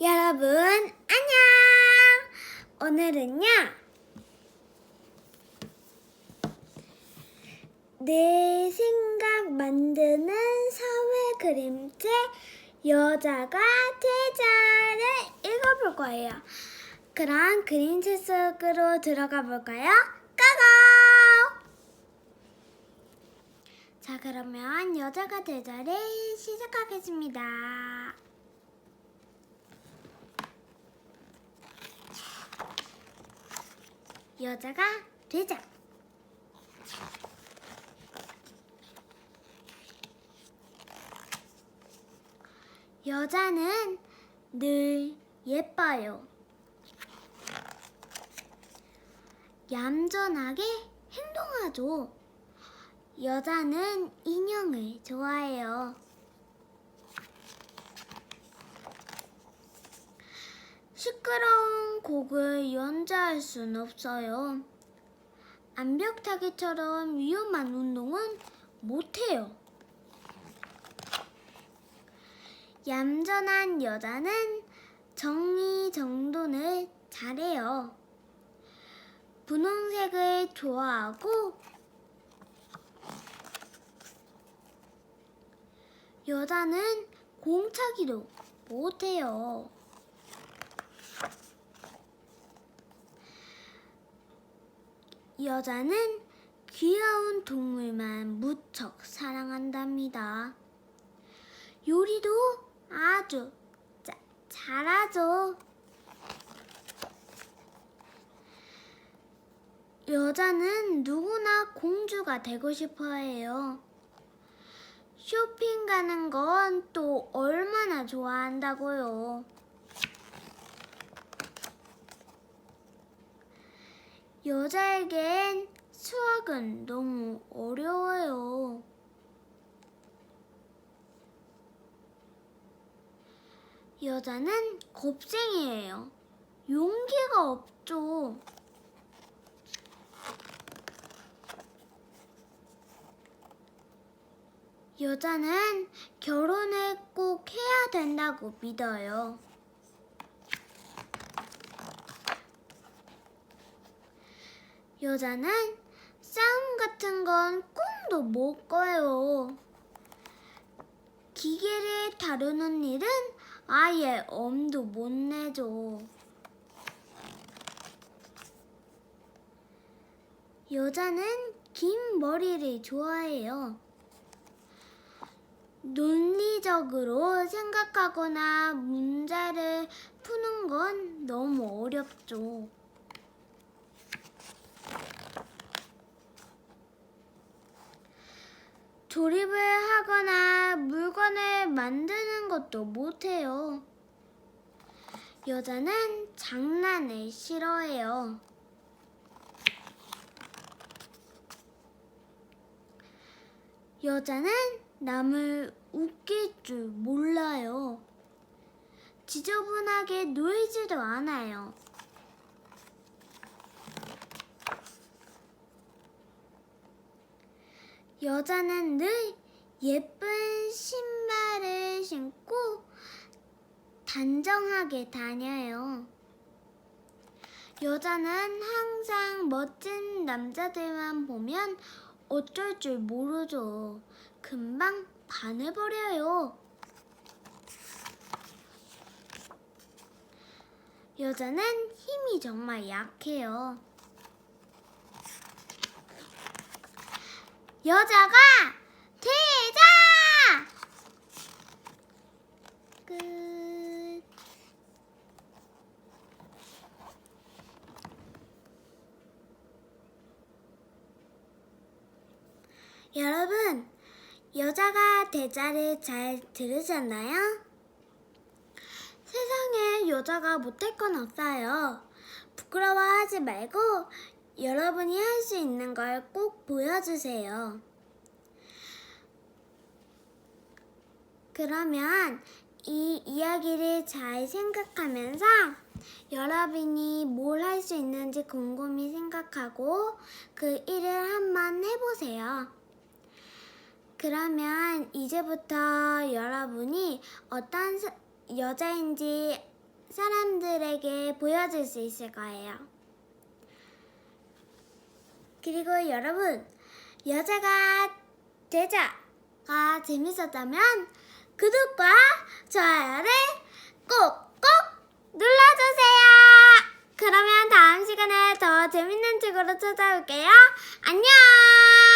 여러분, 안녕! 오늘은요, 내 생각 만드는 사회 그림책 여자가 제자를 읽어볼 거예요. 그럼 그림책 속으로 들어가 볼까요? 고고! 자, 그러면 여자가 제자를 시작하겠습니다. 여자가 되자. 여자는 늘 예뻐요. 얌전하게 행동하죠. 여자는 인형을 좋아해요. 시끄러운 곡을 연주할 순 없어요. 암벽 타기처럼 위험한 운동은 못해요. 얌전한 여자는 정리정돈을 잘해요. 분홍색을 좋아하고 여자는 공차기도 못해요. 여자는 귀여운 동물만 무척 사랑한답니다. 요리도 아주 자, 잘하죠. 여자는 누구나 공주가 되고 싶어 해요. 쇼핑 가는 건 또 얼마나 좋아한다고요. 여자에겐 수학은 너무 어려워요. 여자는 겁쟁이에요. 용기가 없죠. 여자는 결혼을 꼭 해야 된다고 믿어요. 여자는 싸움 같은 건 꿈도 못 꿔요. 기계를 다루는 일은 아예 엄도 못 내죠. 여자는 긴 머리를 좋아해요. 논리적으로 생각하거나 문제를 푸는 건 너무 어렵죠. 조립을 하거나 물건을 만드는 것도 못해요. 여자는 장난을 싫어해요. 여자는 남을 웃길 줄 몰라요. 지저분하게 놀지도 않아요. 여자는 늘 예쁜 신발을 신고 단정하게 다녀요. 여자는 항상 멋진 남자들만 보면 어쩔 줄 모르죠. 금방 반해버려요. 여자는 힘이 정말 약해요. 여자가 되자! 끝. 여러분, 여자가 대자를 잘 들으셨나요? 세상에 여자가 못할 건 없어요. 부끄러워하지 말고 여러분이 할 수 있는 걸 꼭 보여주세요. 그러면 이 이야기를 잘 생각하면서 여러분이 뭘 할 수 있는지 곰곰이 생각하고 그 일을 한번 해보세요. 그러면 이제부터 여러분이 어떤 사- 여자인지 사람들에게 보여줄 수 있을 거예요. 그리고 여러분, 여자가 제자가 재밌었다면 구독과 좋아요를 꼭꼭 눌러주세요. 그러면 다음 시간에 더 재밌는 책으로 찾아올게요. 안녕!